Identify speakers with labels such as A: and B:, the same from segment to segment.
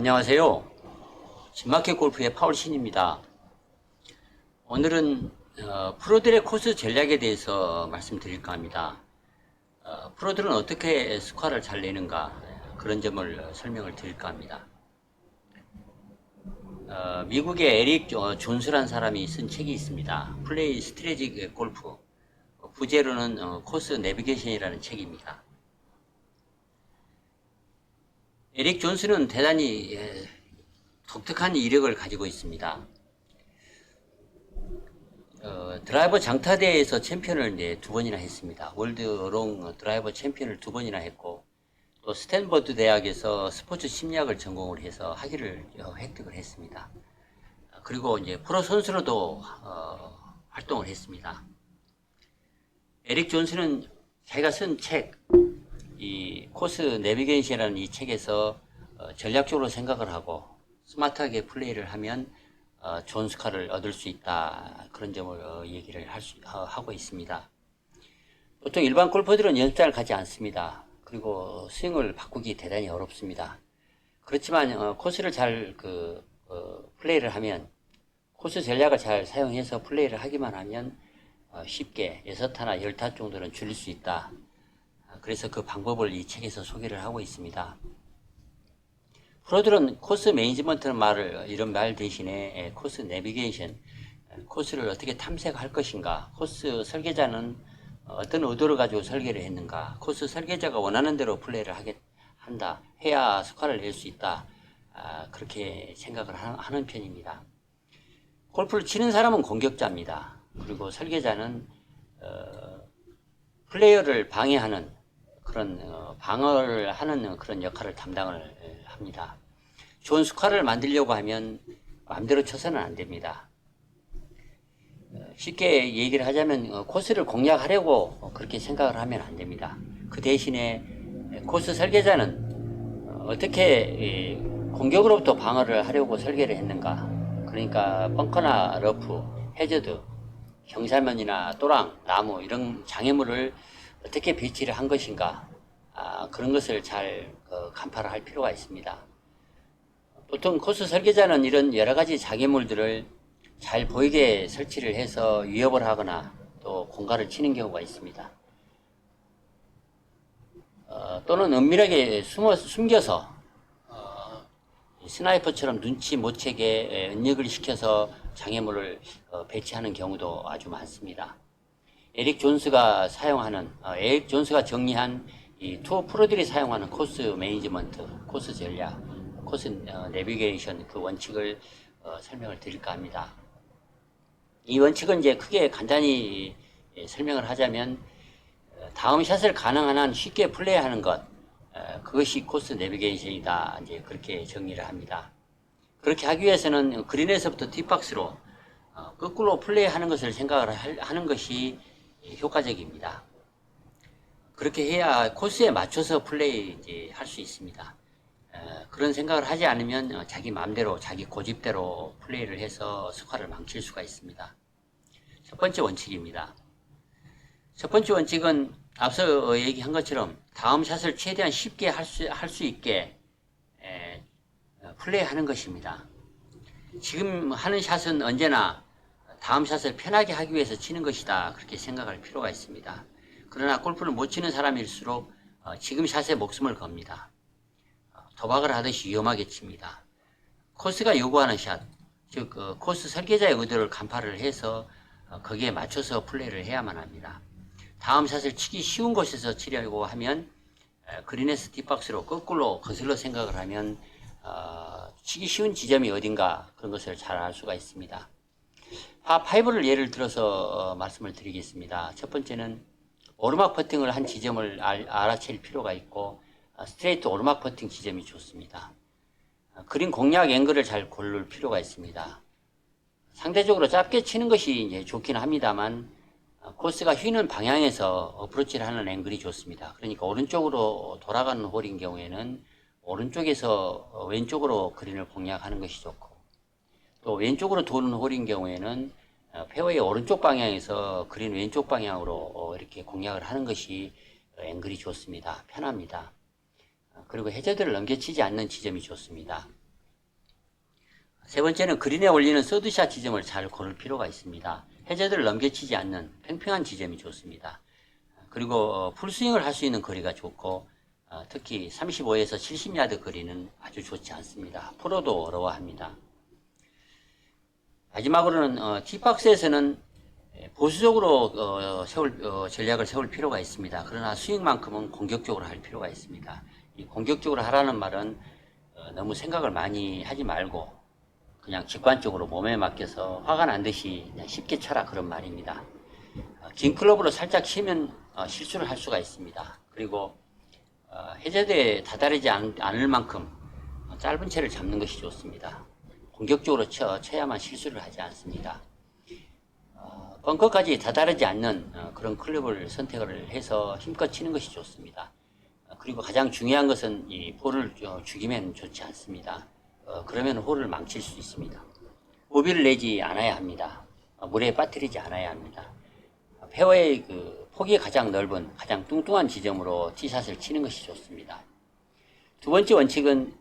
A: 안녕하세요. 진마켓 골프의 파울 신입니다. 오늘은 어, 프로들의 코스 전략에 대해서 말씀드릴까 합니다. 어, 프로들은 어떻게 스코어를 잘 내는가 그런 점을 설명을 드릴까 합니다. 어, 미국의 에릭 어, 존스란 사람이 쓴 책이 있습니다. 플레이 스트레지 골프. 어, 부제로는 어, 코스 내비게이션이라는 책입니다. 에릭 존스는 대단히 예, 독특한 이력을 가지고 있습니다. 어, 드라이버 장타대회에서 챔피언을 이제 두 번이나 했습니다. 월드 롱 드라이버 챔피언을 두 번이나 했고, 또 스탠버드 대학에서 스포츠 심리학을 전공을 해서 학위를 어, 획득을 했습니다. 그리고 이제 프로 선수로도 어, 활동을 했습니다. 에릭 존스는 자기가 쓴 책, 이 코스 내비게이션이라는 이 책에서 어, 전략적으로 생각을 하고 스마트하게 플레이를 하면 어, 좋은 스코어를 얻을 수 있다 그런 점을 어, 얘기를 할 수, 어, 하고 있습니다. 보통 일반 골퍼들은 연습장을 가지 않습니다. 그리고 스윙을 바꾸기 대단히 어렵습니다. 그렇지만 어, 코스를 잘 그, 어, 플레이를 하면 코스 전략을 잘 사용해서 플레이를 하기만 하면 어, 쉽게 6타나 10타 정도는 줄일 수 있다. 아, 그래서 그 방법을 이 책에서 소개를 하고 있습니다. 프로들은 코스 매니지먼트는 말을 이런 말 대신에 에, 코스 내비게이션 에, 코스를 어떻게 탐색할 것인가 코스 설계자는 어떤 의도를 가지고 설계를 했는가 코스 설계자가 원하는 대로 플레이를 하게 한다 해야 스코어를 낼 수 있다 아, 그렇게 생각을 하- 하는 편입니다. 골프를 치는 사람은 공격자입니다. 그리고 설계자는 어, 플레이어를 방해하는 그런 어, 방어를 하는 그런 역할을 담당을 에, 합니다. 좋은 스코어를 만들려고 하면 마음대로 쳐서는 안 됩니다. 어, 쉽게 얘기를 하자면 어, 코스를 공략하려고 어, 그렇게 생각을 하면 안 됩니다. 그 대신에 에, 코스 설계자는 어, 어떻게 이, 공격으로부터 방어를 하려고 설계를 했는가. 그러니까 벙커나 러프, 해저드, 경사면이나 또랑, 나무 이런 장애물을 어떻게 배치를 한 것인가. 아, 그런 것을 잘 어, 간파를 할 필요가 있습니다. 보통 코스 설계자는 이런 여러 가지 장애물들을 잘 보이게 설치를 해서 위협을 하거나 또 공간을 치는 경우가 있습니다. 어, 또는 은밀하게 숨어, 숨겨서 어, 스나이퍼처럼 눈치 못 채게 은닉을 시켜서 장애물을 어, 배치하는 경우도 아주 많습니다. 에릭 존스가 사용하는 어, 에릭 존스가 정리한 이 투어 프로들이 사용하는 코스 매니지먼트, 코스 전략, 코스 어, 내비게이션 그 원칙을 어, 설명을 드릴까 합니다. 이 원칙은 이제 크게 간단히 예, 설명을 하자면 어, 다음 샷을 가능한 한 쉽게 플레이하는 것 어, 그것이 코스 내비게이션이다 이제 그렇게 정리를 합니다. 그렇게 하기 위해서는 그린에서부터 뒷박스로 어, 거꾸로 플레이하는 것을 생각을 할- 하는 것이 효과적입니다. 그렇게 해야 코스에 맞춰서 플레이 할수 있습니다. 어, 그런 생각을 하지 않으면 어, 자기 마음대로 자기 고집대로 플레이를 해서 스코어를 망칠 수가 있습니다. 첫 번째 원칙입니다. 첫 번째 원칙은 앞서 얘기한 것처럼 다음 샷을 최대한 쉽게 할 수 할 수 있게 플레이하는 것입니다. 지금 하는 샷은 언제나 다음 샷을 편하게 하기 위해서 치는 것이다. 그렇게 생각할 필요가 있습니다. 그러나 골프를 못 치는 사람일수록 어, 지금 샷에 목숨을 겁니다. 어, 도박을 하듯이 위험하게 칩니다. 코스가 요구하는 샷, 즉 어, 코스 설계자의 의도를 간파를 해서 어, 거기에 맞춰서 플레이를 해야만 합니다. 다음 샷을 치기 쉬운 곳에서 치려고 하면 에, 그린에서 뒷박스로 거꾸로 거슬러 생각을 하면 어, 치기 쉬운 지점이 어딘가 그런 것을 잘 알 수가 있습니다. 파5를 예를 들어서 어, 말씀을 드리겠습니다. 첫 번째는 오르막 퍼팅을 한 지점을 알, 알아챌 필요가 있고 어, 스트레이트 오르막 퍼팅 지점이 좋습니다. 어, 그린 공략 앵글을 잘 고를 필요가 있습니다. 상대적으로 짧게 치는 것이 이제 좋긴 합니다만 어, 코스가 휘는 방향에서 어프로치를 하는 앵글이 좋습니다. 그러니까 오른쪽으로 돌아가는 홀인 경우에는 오른쪽에서 어, 왼쪽으로 그린을 공략하는 것이 좋고 또 왼쪽으로 도는 홀인 경우에는 어, 페어의 오른쪽 방향에서 그린 왼쪽 방향으로 어, 이렇게 공략을 하는 것이 어, 앵글이 좋습니다. 편합니다. 어, 그리고 해저드를 넘겨치지 않는 지점이 좋습니다. 세 번째는 그린에 올리는 서드샷 지점을 잘 고를 필요가 있습니다. 해저드를 넘겨치지 않는 팽팽한 지점이 좋습니다. 그리고 어, 풀스윙을 할 수 있는 거리가 좋고 어, 특히 35에서 70야드 거리는 아주 좋지 않습니다. 프로도 어려워합니다. 마지막으로는 어, 티박스에서는 보수적으로 어, 세울 어, 전략을 세울 필요가 있습니다. 그러나 스윙만큼은 공격적으로 할 필요가 있습니다. 이 공격적으로 하라는 말은 어, 너무 생각을 많이 하지 말고 그냥 직관적으로 몸에 맡겨서 화가 난 듯이 쉽게 쳐라 그런 말입니다. 어, 긴 클럽으로 살짝 치면 어, 실수를 할 수가 있습니다. 그리고 어, 해저드에 다다르지 않, 않을 만큼 어, 짧은 채를 잡는 것이 좋습니다. 공격적으로 쳐, 쳐야만 실수를 하지 않습니다. 어, 벙커까지 다다르지 않는 어, 그런 클럽을 선택을 해서 힘껏 치는 것이 좋습니다. 어, 그리고 가장 중요한 것은 이 볼을 어, 죽이면 좋지 않습니다. 어, 그러면 홀을 망칠 수 있습니다. 오비를 내지 않아야 합니다. 어, 물에 빠뜨리지 않아야 합니다. 어, 페어의 그 폭이 가장 넓은 가장 뚱뚱한 지점으로 티샷을 치는 것이 좋습니다. 두 번째 원칙은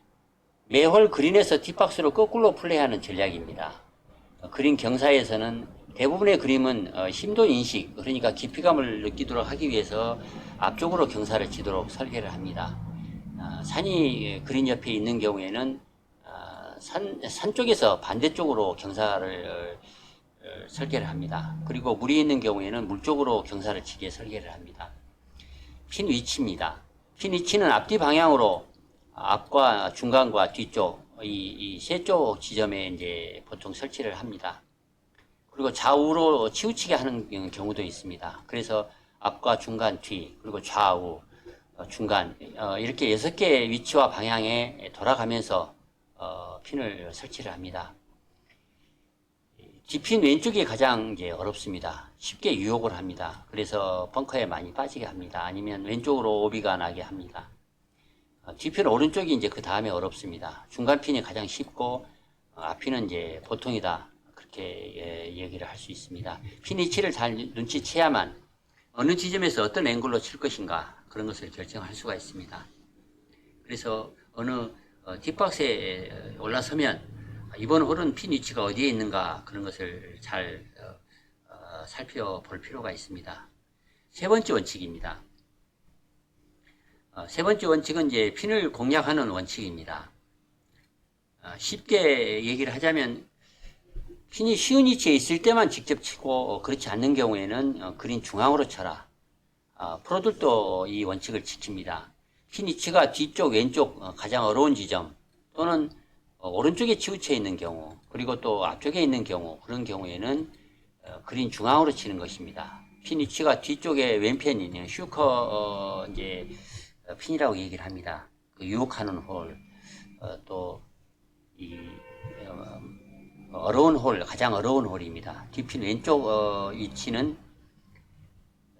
A: 매홀 그린에서 뒷박스로 거꾸로 플레이하는 전략입니다. 어, 그린 경사에서는 대부분의 그림은 어, 심도 인식, 그러니까 깊이감을 느끼도록 하기 위해서 앞쪽으로 경사를 치도록 설계를 합니다. 아, 산이 그린 옆에 있는 경우에는 아, 산, 산 쪽에서 반대쪽으로 경사를 어, 설계를 합니다. 그리고 물이 있는 경우에는 물 쪽으로 경사를 치게 설계를 합니다. 핀 위치입니다. 핀 위치는 앞뒤 방향으로 앞과 중간과 뒤쪽 이 세 쪽 지점에 이제 보통 설치를 합니다. 그리고 좌우로 치우치게 하는 경우도 있습니다. 그래서 앞과 중간, 뒤, 그리고 좌우, 어, 중간 어, 이렇게 여섯 개의 위치와 방향에 돌아가면서 어, 핀을 설치를 합니다. 뒷핀 왼쪽이 가장 이제 어렵습니다. 쉽게 유혹을 합니다. 그래서 벙커에 많이 빠지게 합니다. 아니면 왼쪽으로 오비가 나게 합니다. 어, 뒷핀 오른쪽이 이제 그 다음에 어렵습니다. 중간 핀이 가장 쉽고 어, 앞핀은 이제 보통이다. 그렇게 예, 얘기를 할 수 있습니다. 핀 위치를 잘 눈치채야만 어느 지점에서 어떤 앵글로 칠 것인가 그런 것을 결정할 수가 있습니다. 그래서 어느 어, 뒷박스에 올라서면 이번 홀은 핀 위치가 어디에 있는가 그런 것을 잘 어, 어, 살펴볼 필요가 있습니다. 세 번째 원칙입니다. 어, 세 번째 원칙은 이제 핀을 공략하는 원칙입니다. 어, 쉽게 얘기를 하자면 핀이 쉬운 위치에 있을 때만 직접 치고 어, 그렇지 않는 경우에는 어, 그린 중앙으로 쳐라. 어, 프로들도 이 원칙을 지킵니다. 핀 위치가 뒤쪽, 왼쪽 어, 가장 어려운 지점 또는 어, 오른쪽에 치우쳐 있는 경우 그리고 또 앞쪽에 있는 경우 그런 경우에는 어, 그린 중앙으로 치는 것입니다. 핀 위치가 뒤쪽에 왼편이는 슈커 어, 이제 어, 핀이라고 얘기를 합니다. 그 유혹하는 홀, 어, 또이 어, 어려운 홀, 가장 어려운 홀입니다. 뒷핀 왼쪽 어, 위치는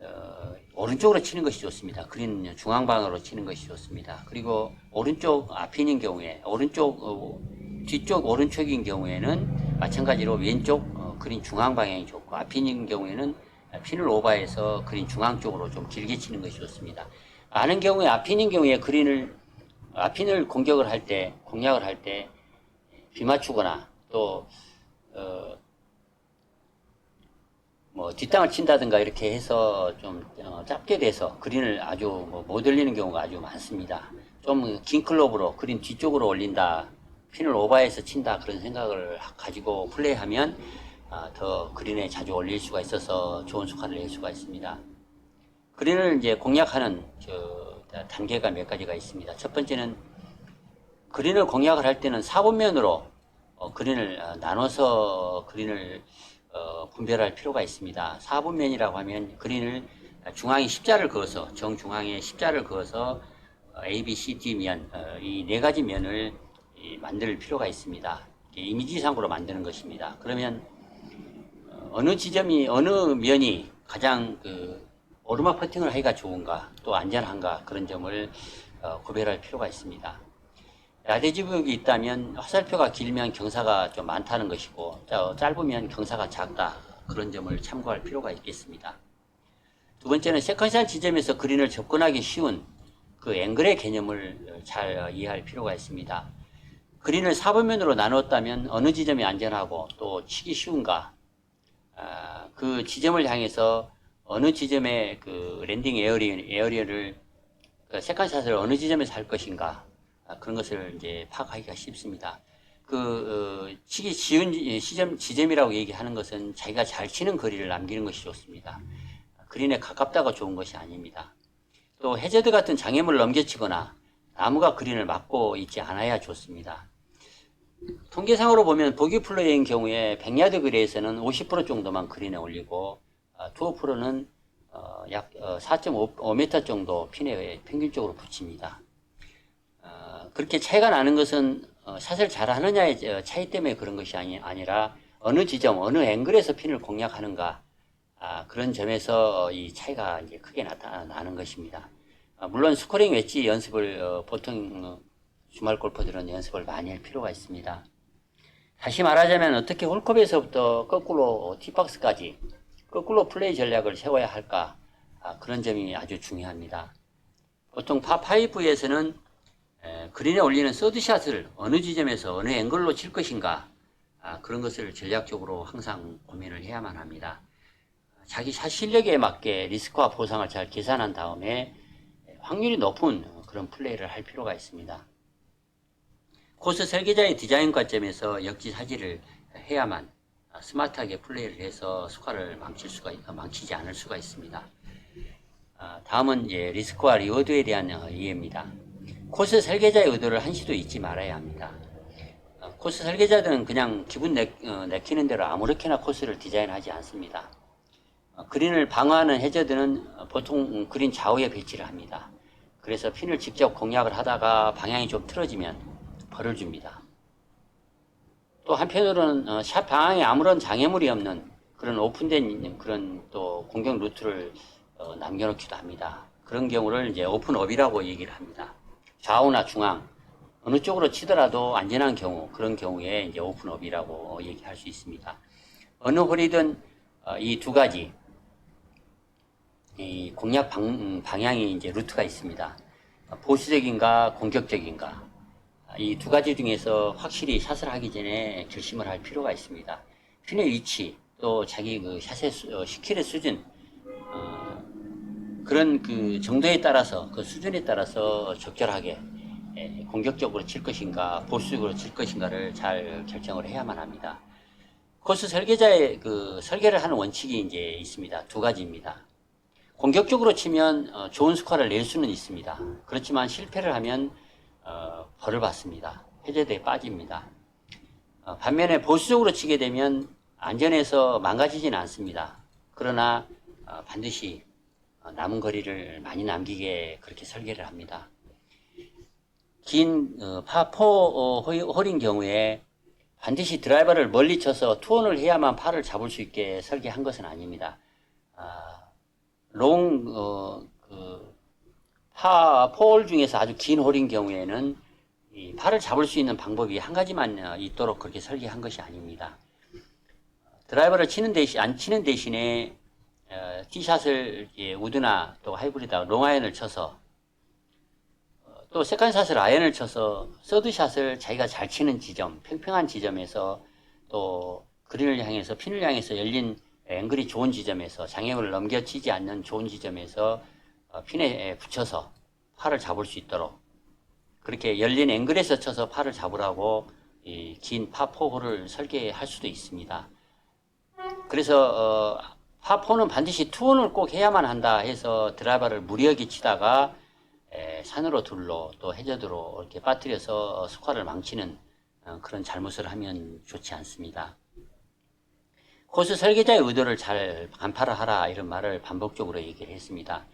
A: 어, 오른쪽으로 치는 것이 좋습니다. 그린 중앙방으로 치는 것이 좋습니다. 그리고 오른쪽 앞핀인 경우에 오른쪽 어, 뒤쪽 오른쪽인 경우에는 마찬가지로 왼쪽 어, 그린 중앙 방향이 좋고 앞핀인 경우에는 핀을 오버해서 그린 중앙 쪽으로 좀 길게 치는 것이 좋습니다. 많은 경우에 앞핀인 경우에 그린을 앞핀을 공격을 할 때 공략을 할 때 비맞추거나 또 어, 뭐 뒷땅을 친다든가 이렇게 해서 좀 어, 짧게 돼서 그린을 아주 뭐 못 올리는 경우가 아주 많습니다. 좀 긴 클럽으로 그린 뒤쪽으로 올린다, 핀을 오버해서 친다 그런 생각을 가지고 플레이하면 아, 더 그린에 자주 올릴 수가 있어서 좋은 스코어를 낼 수가 있습니다. 그린을 이제 공략하는 저 단계가 몇 가지가 있습니다. 첫 번째는 그린을 공략을 할 때는 사분면으로 어, 그린을 어, 나눠서 그린을 어, 분별할 필요가 있습니다. 4분면이라고 하면 그린을 중앙에 십자를 그어서 정중앙에 십자를 그어서 어, A, B, C, D 면, 이네 가지 면을 이 만들 필요가 있습니다. 이미지상으로 만드는 것입니다. 그러면 어, 어느 지점이 어느 면이 가장 그 오르막 퍼팅을 하기가 좋은가 또 안전한가 그런 점을 어, 구별할 필요가 있습니다. 야대지역이 있다면 화살표가 길면 경사가 좀 많다는 것이고 자, 짧으면 경사가 작다 그런 점을 참고할 필요가 있겠습니다. 두 번째는 세컨샷 지점에서 그린을 접근하기 쉬운 그 앵글의 개념을 잘 이해할 필요가 있습니다. 그린을 사분면으로 나눴다면 어느 지점이 안전하고 또 치기 쉬운가? 아, 그 지점을 향해서 어느 지점에 그 랜딩 에어리, 에어리어를 그 세컨샷을 어느 지점에서 할 것인가? 아, 그런 것을 이제 파악하기가 쉽습니다. 그 어, 치기 쉬운 지- 시점 지점이라고 얘기하는 것은 자기가 잘 치는 거리를 남기는 것이 좋습니다. 그린에 가깝다가 좋은 것이 아닙니다. 또 해저드 같은 장애물을 넘겨치거나 나무가 그린을 막고 있지 않아야 좋습니다. 통계상으로 보면 보기 플레이인 경우에 100야드 거리에서는 50% 정도만 그린에 올리고 어, 투어 프로는 어, 약 4.5m 정도 핀에 평균적으로 붙입니다. 어, 그렇게 차이가 나는 것은 어, 샷을 잘 하느냐의 어, 차이 때문에 그런 것이 아니, 아니라 어느 지점, 어느 앵글에서 핀을 공략하는가 아, 그런 점에서 어, 이 차이가 이제 크게 나타나는 것입니다. 아, 물론 스코링 웨지 연습을 어, 보통 어, 주말 골퍼들은 연습을 많이 할 필요가 있습니다. 다시 말하자면 어떻게 홀컵에서부터 거꾸로 티박스까지 거꾸로 플레이 전략을 세워야 할까 아, 그런 점이 아주 중요합니다. 보통 파5에서는 그린에 올리는 서드샷을 어느 지점에서 어느 앵글로 칠 것인가 아, 그런 것을 전략적으로 항상 고민을 해야만 합니다. 자기 샷 실력에 맞게 리스크와 보상을 잘 계산한 다음에 확률이 높은 그런 플레이를 할 필요가 있습니다. 코스 설계자의 디자인 관점에서 역지사지를 해야만 스마트하게 플레이를 해서 스코어를 망칠 수가 있- 망치지 않을 수가 있습니다. 아, 다음은 이제 리스크와 리워드에 대한 어, 이해입니다. 코스 설계자의 의도를 한시도 잊지 말아야 합니다. 어, 코스 설계자들은 그냥 기분 내, 어, 내키는 대로 아무렇게나 코스를 디자인하지 않습니다. 어, 그린을 방어하는 해저드는 어, 보통 음, 그린 좌우에 배치를 합니다. 그래서 핀을 직접 공략을 하다가 방향이 좀 틀어지면 벌을 줍니다. 또 한편으로는 어, 샷 방향에 아무런 장애물이 없는 그런 오픈된 그런 또 공격 루트를 어, 남겨놓기도 합니다. 그런 경우를 이제 오픈업이라고 얘기를 합니다. 좌우나 중앙 어느 쪽으로 치더라도 안전한 경우 그런 경우에 이제 오픈업이라고 얘기할 수 있습니다. 어느 홀이든 어, 이두 가지 이 공략 방, 음, 방향이 이제 루트가 있습니다. 보수적인가 공격적인가 이 두 가지 중에서 확실히 샷을 하기 전에 결심을 할 필요가 있습니다. 핀의 위치 또 자기 그 샷의 수, 어, 스킬의 수준 어, 그런 그 정도에 따라서 그 수준에 따라서 적절하게 예, 공격적으로 칠 것인가 보수적으로 칠 것인가를 잘 결정을 해야만 합니다. 코스 설계자의 그 설계를 하는 원칙이 이제 있습니다. 두 가지입니다. 공격적으로 치면 어, 좋은 스코어를 낼 수는 있습니다. 그렇지만 실패를 하면 어, 벌을 받습니다. 해저드에 빠집니다. 어, 반면에 보수적으로 치게 되면 안전해서 망가지지는 않습니다. 그러나 어, 반드시 어, 남은 거리를 많이 남기게 그렇게 설계를 합니다. 긴 어, 파4 어, 홀- 홀인 경우에 반드시 드라이버를 멀리 쳐서 투혼을 해야만 팔을 잡을 수 있게 설계한 것은 아닙니다. 아, 롱, 어, 그, 파, 포홀 중에서 아주 긴 홀인 경우에는 이 팔을 잡을 수 있는 방법이 한 가지만 어, 있도록 그렇게 설계한 것이 아닙니다. 드라이버를 치는 대신, 안 치는 대신에, 어, 티샷을 예, 우드나 또 하이브리드, 롱아이언을 쳐서 어, 또 세컨샷을 아이언을 쳐서 서드샷을 자기가 잘 치는 지점, 평평한 지점에서 또 그린을 향해서 핀을 향해서 열린 앵글이 좋은 지점에서 장애물을 넘겨치지 않는 좋은 지점에서 어, 핀에 붙여서 팔을 잡을 수 있도록 그렇게 열린 앵글에서 쳐서 팔을 잡으라고 이긴 파4홀을 설계할 수도 있습니다. 그래서 어, 파4는 반드시 투혼을 꼭 해야만 한다 해서 드라이버를 무리하게 치다가 에, 산으로 둘로 또 해저드로 이렇게 빠뜨려서 스코어를 망치는 어, 그런 잘못을 하면 좋지 않습니다. 코스 설계자의 의도를 잘 간파를 하라 이런 말을 반복적으로 얘기를 했습니다.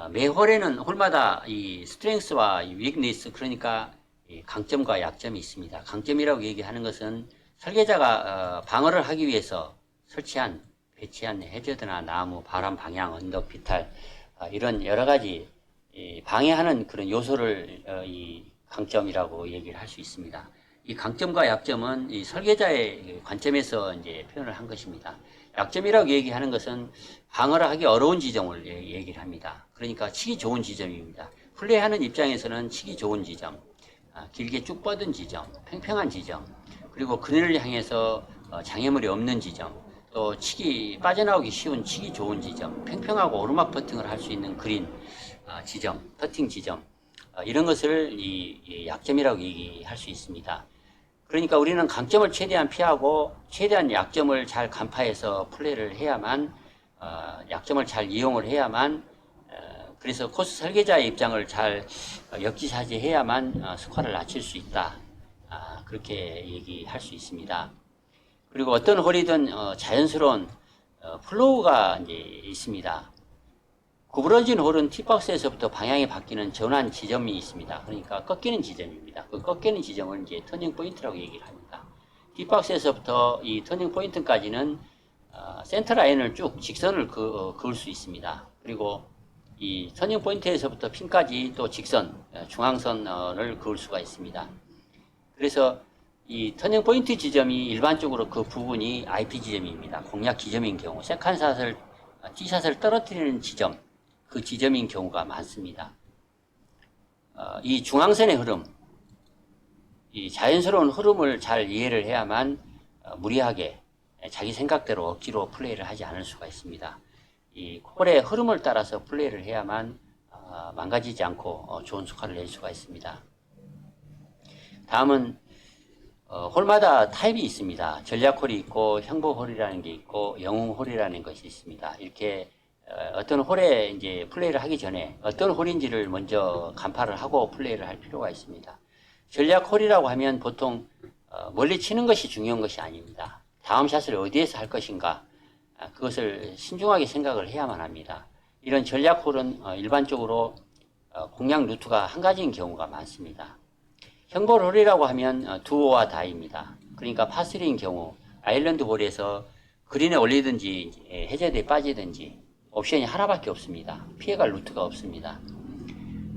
A: 어, 매 홀에는 홀마다 이 스트렝스와 이 위크니스 그러니까 이 강점과 약점이 있습니다. 강점이라고 얘기하는 것은 설계자가 어, 방어를 하기 위해서 설치한 배치한 해저드나 나무, 바람 방향, 언덕, 비탈 아, 이런 여러 가지 이 방해하는 그런 요소를 어, 이 강점이라고 얘기를 할 수 있습니다. 이 강점과 약점은 이 설계자의 관점에서 이제 표현을 한 것입니다. 약점이라고 얘기하는 것은 방어를 하기 어려운 지점을 예- 얘기를 합니다. 그러니까 치기 좋은 지점입니다. 플레이하는 입장에서는 치기 좋은 지점. 아, 길게 쭉 뻗은 지점, 팽팽한 지점, 그리고 그린을 향해서 어, 장애물이 없는 지점, 또 치기 빠져나오기 쉬운 치기 좋은 지점, 팽팽하고 오르막 퍼팅을 할 수 있는 그린 아, 지점, 퍼팅 지점 어, 이런 것을 이, 이 약점이라고 얘기할 수 있습니다. 그러니까 우리는 강점을 최대한 피하고 최대한 약점을 잘 간파해서 플레이를 해야만 어, 약점을 잘 이용을 해야만 어, 그래서 코스 설계자의 입장을 잘 어, 역지사지해야만 어, 스코어를 낮출 수 있다. 아, 그렇게 얘기할 수 있습니다. 그리고 어떤 홀이든 어, 자연스러운 어, 플로우가 이제 있습니다. 구부러진 홀은 티박스에서부터 방향이 바뀌는 전환 지점이 있습니다. 그러니까 꺾이는 지점입니다. 그 꺾이는 지점을 이제 터닝 포인트라고 얘기를 합니다. 티박스에서부터 이 터닝 포인트까지는 어, 센터 라인을 쭉 직선을 그, 어, 그을 수 있습니다. 그리고 이 터닝 포인트에서부터 핀까지 또 직선, 어, 중앙선을 그을 수가 있습니다. 그래서 이 터닝 포인트 지점이 일반적으로 그 부분이 IP 지점입니다. 공략 지점인 경우, 세컨샷을, 어, 티샷을 떨어뜨리는 지점, 그 지점인 경우가 많습니다. 어, 이 중앙선의 흐름, 이 자연스러운 흐름을 잘 이해를 해야만 어, 무리하게 자기 생각대로 억지로 플레이를 하지 않을 수가 있습니다. 이 홀의 흐름을 따라서 플레이를 해야만 어, 망가지지 않고 어, 좋은 스코어를 낼 수가 있습니다. 다음은 어, 홀마다 타입이 있습니다. 전략홀이 있고 형보홀이라는 게 있고 영웅홀이라는 것이 있습니다. 이렇게 어, 어떤 홀에 이제 플레이를 하기 전에 어떤 홀인지를 먼저 간파를 하고 플레이를 할 필요가 있습니다. 전략 홀이라고 하면 보통 어, 멀리 치는 것이 중요한 것이 아닙니다. 다음 샷을 어디에서 할 것인가 아, 그것을 신중하게 생각을 해야만 합니다. 이런 전략 홀은 어, 일반적으로 어, 공략 루트가 한 가지인 경우가 많습니다. 형벌 홀이라고 하면 어, 두오와 다입니다. 그러니까 파스리인 경우 아일랜드 홀에서 그린에 올리든지 예, 해저드에 빠지든지 옵션이 하나밖에 없습니다. 피해갈 루트가 없습니다.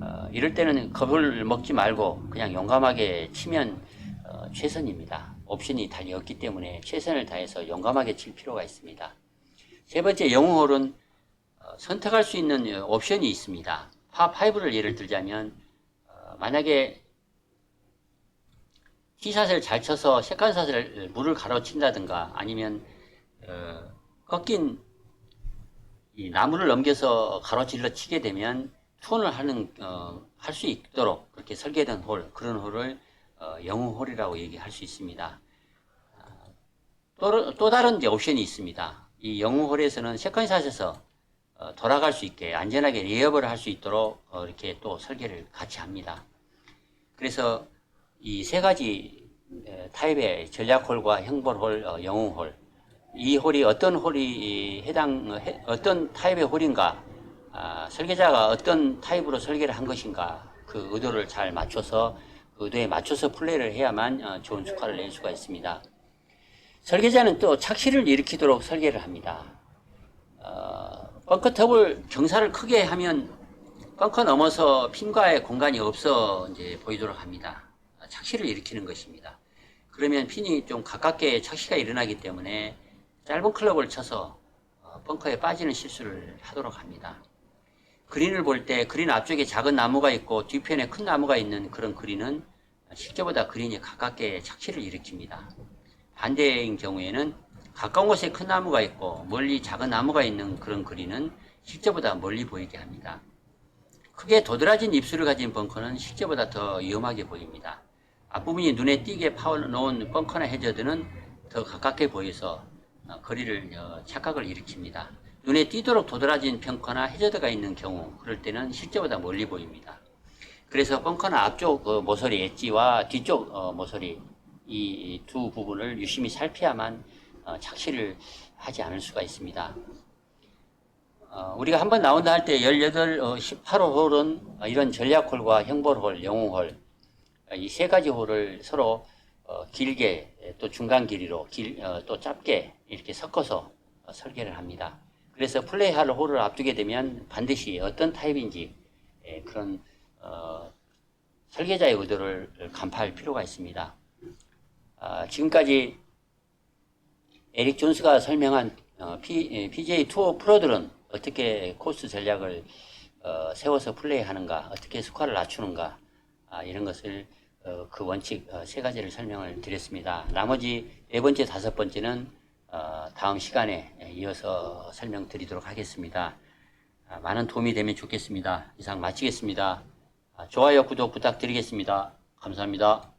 A: 어, 이럴 때는 겁을 먹지 말고 그냥 용감하게 치면 어, 최선입니다. 옵션이 달리 없기 때문에 최선을 다해서 용감하게 칠 필요가 있습니다. 세 번째 영웅홀은 어, 선택할 수 있는 어, 옵션이 있습니다. 파5를 예를 들자면 어, 만약에 티샷을 잘 쳐서 세컨샷을 물을 가로친다든가 아니면 어, 꺾인 이 나무를 넘겨서 가로질러 치게 되면 투혼을 하는 어, 할 수 있도록 그렇게 설계된 홀 그런 홀을 어, 영웅홀이라고 얘기할 수 있습니다. 아, 또, 또 다른 이제 옵션이 있습니다. 이 영웅홀에서는 세컨샷에서 어, 돌아갈 수 있게 안전하게 레이업을 할 수 있도록 어, 이렇게 또 설계를 같이 합니다. 그래서 이 세 가지 에, 타입의 전략홀과 형벌홀, 어, 영웅홀 이 홀이 어떤 홀이 해당 어, 해- 어떤 타입의 홀인가 아, 설계자가 어떤 타입으로 설계를 한 것인가 그 의도를 잘 맞춰서 그 의도에 맞춰서 플레이를 해야만 어, 좋은 스코어를 낼 수가 있습니다. 설계자는 또 착시를 일으키도록 설계를 합니다. 어, 벙커 톱을 경사를 크게 하면 벙커 넘어서 핀과의 공간이 없어 이제 보이도록 합니다. 어, 착시를 일으키는 것입니다. 그러면 핀이 좀 가깝게 착시가 일어나기 때문에 짧은 클럽을 쳐서 어, 벙커에 빠지는 실수를 하도록 합니다. 그린을 볼 때 그린 앞쪽에 작은 나무가 있고 뒤편에 큰 나무가 있는 그런 그린은 실제보다 그린이 가깝게 착시를 일으킵니다. 반대인 경우에는 가까운 곳에 큰 나무가 있고 멀리 작은 나무가 있는 그런 그린은 실제보다 멀리 보이게 합니다. 크게 도드라진 입술을 가진 벙커는 실제보다 더 위험하게 보입니다. 앞부분이 눈에 띄게 파놓은 벙커나 해저드는 더 가깝게 보여서 어, 거리를 어, 착각을 일으킵니다. 눈에 띄도록 도드라진 벙커나 해저드가 있는 경우 그럴 때는 실제보다 멀리 보입니다. 그래서 벙커나 앞쪽 어, 모서리 엣지와 뒤쪽 어, 모서리 이 두 부분을 유심히 살펴야만 어, 착시를 하지 않을 수가 있습니다. 어, 우리가 한 번 나온다 할 때 18, 어, 18호 홀은 어, 이런 전략홀과 형벌홀, 영웅홀 어, 이세 가지 홀을 서로 어, 길게 에, 또 중간 길이로 길, 어, 또 짧게 이렇게 섞어서 어, 설계를 합니다. 그래서 플레이할 홀을 앞두게 되면 반드시 어떤 타입인지 에, 그런 어, 설계자의 의도를 간파할 필요가 있습니다. 아, 지금까지 에릭 존스가 설명한 어, PJ 투어 프로들은 어떻게 코스 전략을 어, 세워서 플레이하는가, 어떻게 스코어를 낮추는가 아, 이런 것을 어, 그 원칙 어, 세 가지를 설명을 드렸습니다. 나머지 네 번째, 다섯 번째는 어, 다음 시간에 이어서 설명드리도록 하겠습니다. 아, 많은 도움이 되면 좋겠습니다. 이상 마치겠습니다. 아, 좋아요, 구독 부탁드리겠습니다. 감사합니다.